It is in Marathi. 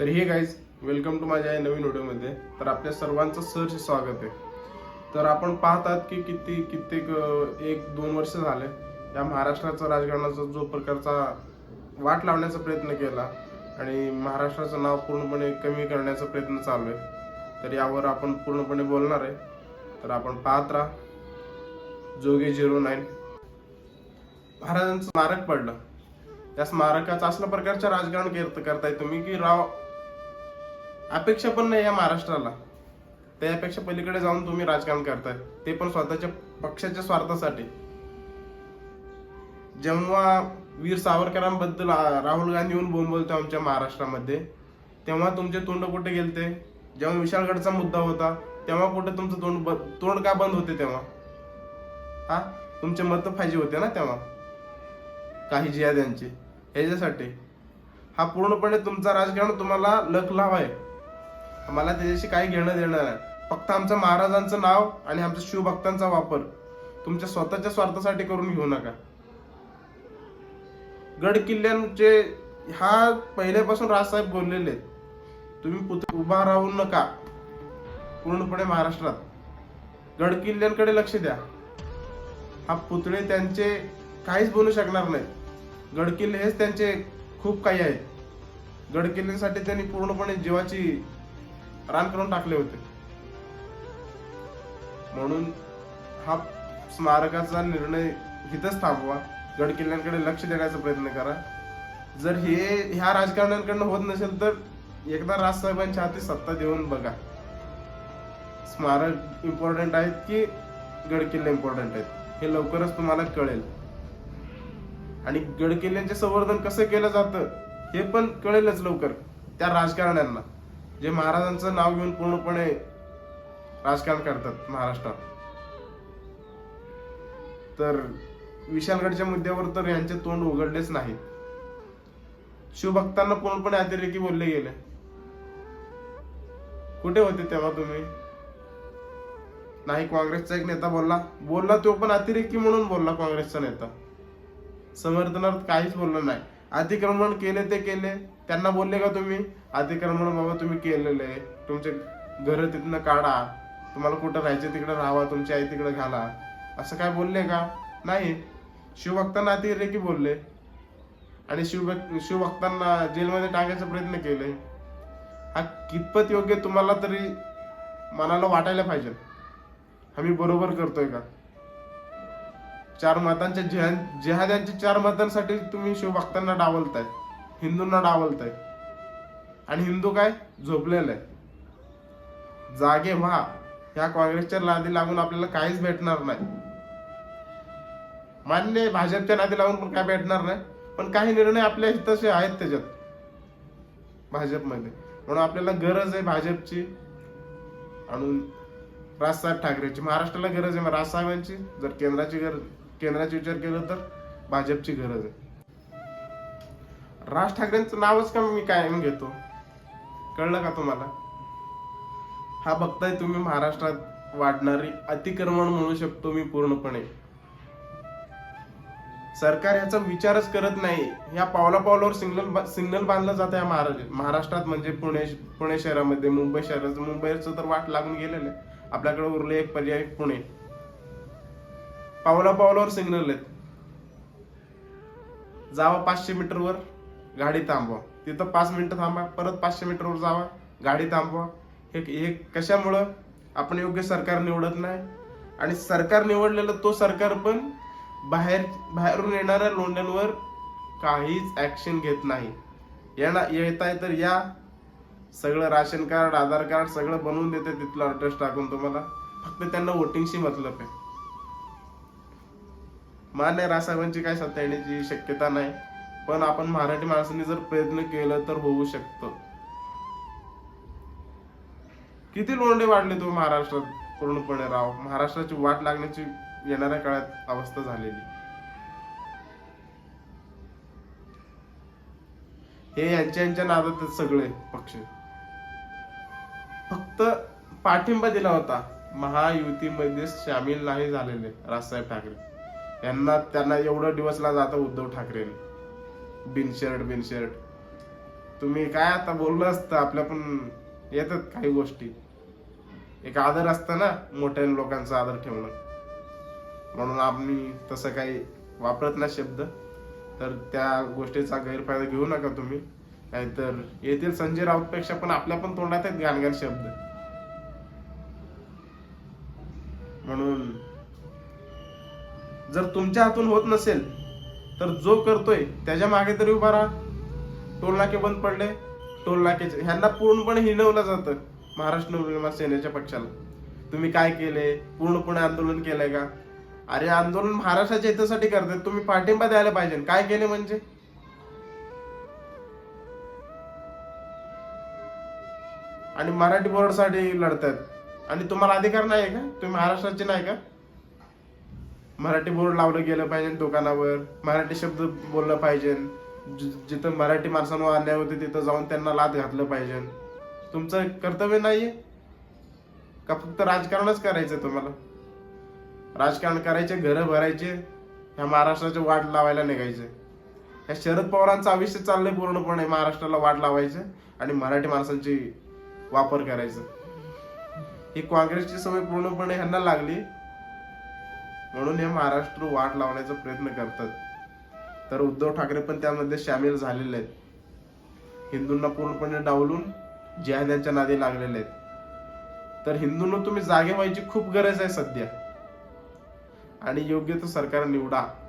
तर हे गाईज वेलकम टू माझ्या या नवीन व्हिडिओमध्ये तर आपल्या सर्वांचं सहर्ष स्वागत आहे. तर आपण पाहतात की किती कित्येक एक दोन वर्ष झाले या महाराष्ट्राचा राजकारणाचा जो प्रकारचा वाट लावण्याचा प्रयत्न केला आणि महाराष्ट्राचं नाव पूर्णपणे कमी करण्याचा प्रयत्न चालू आहे. तर यावर आपण पूर्णपणे बोलणार आहे. तर आपण पाहत राहा. जोगे झिरो नाईन महाराजांचं स्मारक पडलं. त्या स्मारकाचं असल्या प्रकारचं राजकारण करताय तुम्ही की राव अपेक्षा पण नाही या महाराष्ट्राला. त्यापेक्षा पलीकडे जाऊन तुम्ही राजकारण करताय. ते पण स्वतःच्या पक्षाच्या स्वार्थासाठी. जेव्हा वीर सावरकरांबद्दल राहुल गांधी येऊन बोंबलतो आमच्या महाराष्ट्रामध्ये तेव्हा तुमचे तोंड कुठे गेलते? जेव्हा विशाळगडचा मुद्दा होता तेव्हा कुठे तुमचं तोंड ब- तोंड का बंद होते तेव्हा? हा? तुमचे मत पाहिजे होते ना तेव्हा? काही जियाद्यांचे ह्याच्यासाठी. हा पूर्णपणे तुमचा राजकारण तुम्हाला लक लावाय. मला त्याच्याशी काही घेणं देणं नाही. फक्त आमचं महाराजांचं नाव आणि आमच्या शिवभक्तांचा वापर. तुमच्या स्वतःच्या स्वार्थासाठी करून घेऊ नका. गड किल्ल्यांचे हा पहिल्यापासून राजसाहेब बोललेले आहेत. तुम्ही पुत- उभा राहू नका. पूर्णपणे महाराष्ट्रात. गड किल्ल्यांकडे लक्ष द्या. हा पुतळे त्यांचे काहीच बोलू शकणार नाहीत. गड किल्ले हेच त्यांचे खूप काही आहेत. गड किल्ल्यांसाठी त्यांनी पूर्णपणे जीवाची रान करून टाकले होते. म्हणून हा स्मारकाचा निर्णय इथंच थांबवा. गड किल्ल्यांकडे लक्ष देण्याचा प्रयत्न करा. जर हे ह्या राजकारण्यांकडनं होत नसेल तर एकदा राजसाहेबांच्या हाती सत्ता देऊन बघा. स्मारक इम्पॉर्टंट आहेत की गड किल्ले इम्पॉर्टंट आहेत? हे लवकरच तुम्हाला कळेल. आणि गड किल्ल्यांचे संवर्धन कसं केलं जातं हे पण कळेलच लवकर त्या राजकारण्यांना. जे महाराजांचं नाव घेऊन पूर्णपणे राजकारण करतात महाराष्ट्रात. तर विशालगडच्या मुद्द्यावर तर यांचे तोंड उघडलेच नाही शिवभक्तांना पूर्णपणे अतिरेकी बोलले गेले. कुठे होते तेव्हा तुम्ही? नाही काँग्रेसचा एक नेता बोलला. बोलला तो पण अतिरेकी म्हणून बोलला काँग्रेसचा नेता. समर्थनार्थ काहीच बोललं नाही. अतिक्रमण केले ते केले. त्यांना बोलले का तुम्ही? अतिक्रमण बाबा तुम्ही केलेलं आहे. तुमचे घर तिथनं काढा. तुम्हाला कुठं राहायचं तिकडे राहावा. तुमची आई तिकडे घाला. असं काय बोलले का? नाही. शिवभक्तांना अतिरेकी बोलले. आणि शिवभक्त शिवभक्तांना जेलमध्ये टाकायचा प्रयत्न केले. हा कितपत योग्य तुम्हाला तरी मनाला वाटायला पाहिजे आम्ही बरोबर करतोय का? चार मतांच्या जिहा- जिहाद्यांच्या चार मतांसाठी तुम्ही शिवभक्तांना डावलताय. हिंदूंना डावलताय. आणि हिंदू काय? झोपलेलं आहे जागे व्हा. ह्या काँग्रेसच्या नादी लागून आपल्याला काहीच भेटणार नाही. मान्य भाजपच्या नादी लागून पण काय भेटणार नाही. पण काही निर्णय आपल्या हिताचे आहेत त्याच्यात. भाजपमध्ये. म्हणून आपल्याला गरज आहे भाजपची. आणि राजसाहेब ठाकरेची. महाराष्ट्राला गरज आहे. राजसाहेबांची. जर केंद्राची गरज केंद्राचा विचार केला तर भाजपची गरज आहे. राज ठाकरेंचं नावच का मी कायम घेतो. कळलं का तुम्हाला? हा बघताय तुम्ही महाराष्ट्रात वाढणारी अतिक्रमण म्हणू शकतो मी पूर्णपणे. सरकार याचा विचारच करत नाही. या पावला पावलावर सिग्नल सिग्नल बांधलं जात आहे महाराज महाराष्ट्रात म्हणजे पुणे पुणे शहरामध्ये मुंबई शहराचं मुंबईचं तर वाट लागून गेलेलं आहे. आपल्याकडे उरले एक पर्याय पुणे. पावला पावलावर सिग्नल आहेत. जावा पाचशे मीटरवर गाडी थांबवा. तिथं पाच मिनिटं थांबा परत पाचशे मीटरवर जावा गाडी थांबवा. हे हे कशामुळं? आपण योग्य सरकार निवडत नाही. आणि सरकार निवडलेलं तो सरकार पण बाहेर बाहेरून येणाऱ्या लोंढ्यांवर काहीच ॲक्शन घेत नाही. येणा येत आहे तर या सगळं राशन कार्ड आधार कार्ड सगळं बनवून देते तिथलं अड्रेस टाकून तुम्हाला. फक्त त्यांना वोटिंगशी मतलब आहे. मान्य रासाहेबांची काय सत्ता येण्याची शक्यता नाही पण आपण मराठी माणसांनी जर प्रयत्न केलं तर होऊ शकतं. किती लोंढे वाढले तुम्ही महाराष्ट्रात पूर्णपणे राव? महाराष्ट्राची वाट लागण्याची येणाऱ्या काळात अवस्था झालेली. हे यांच्या यांच्या नादात सगळे पक्ष. फक्त पाठिंबा दिला होता. महायुतीमध्ये सामील नाही झालेले राजसाहेब ठाकरे. यांना त्यांना एवढं दिवसला जातं उद्धव ठाकरे. बिनशर्ट बिनशर्ट. तुम्ही काय आता बोललं असतं आपल्या पण येतात काही गोष्टी. एक आदर असतं ना मोठ्या लोकांचा आदर ठेवणं. म्हणून आम्ही तसं काही वापरत नाही शब्द. तर त्या गोष्टीचा गैरफायदा घेऊ नका तुम्ही. नाहीतर येथील संजय राऊतपेक्षा पण आपल्या पण तोंडात आहेत घाणघाण शब्द. म्हणून जर तुमच्या हातून होत नसेल तर जो करतोय त्याच्यामागे तरी उभा राहा. टोल नाके बंद पडले टोल ह्यांना पूर्णपणे हिणवलं जातं महाराष्ट्र नवनिर्माण सेनेच्या पक्षाला. तुम्ही काय केले? पूर्णपणे आंदोलन केलंय का? अरे आंदोलन महाराष्ट्राच्या हितासाठी करतात. तुम्ही पाठिंबा द्यायला पाहिजे. काय केले म्हणजे? आणि मराठी बोर्डसाठी लढतात. आणि तुम्हाला अधिकार नाही आहे का? तुम्ही महाराष्ट्राचे नाही का? मराठी बोर्ड लावलं गेलं पाहिजे दुकानावर. मराठी शब्द बोललं पाहिजे. जि- जिथं मराठी माणसांवर अन्याय होते तिथं जाऊन त्यांना लाद घातलं पाहिजे. तुमचं कर्तव्य नाहीये? का फक्त राजकारणच करायचं तुम्हाला? राजकारण करायचे घरं भरायचे ह्या महाराष्ट्राचे वाट लावायला निघायचे. ह्या शरद पवारांचं आयुष्य चाललंय पूर्णपणे महाराष्ट्राला वाट लावायचं आणि मराठी माणसांची वापर करायचं. ही काँग्रेसची सवय पूर्णपणे ह्यांना लागली. म्हणून हे महाराष्ट्र वाट लावण्याचा प्रयत्न करतात. तर उद्धव ठाकरे पण त्यामध्ये सामील झालेले आहेत. हिंदूंना पूर्णपणे डावलून जिहाद्यांच्या नादी लागलेले आहेत. तर हिंदूंना तुम्ही जागे व्हायची खूप गरज आहे सध्या. आणि योग्य तो सरकार निवडा.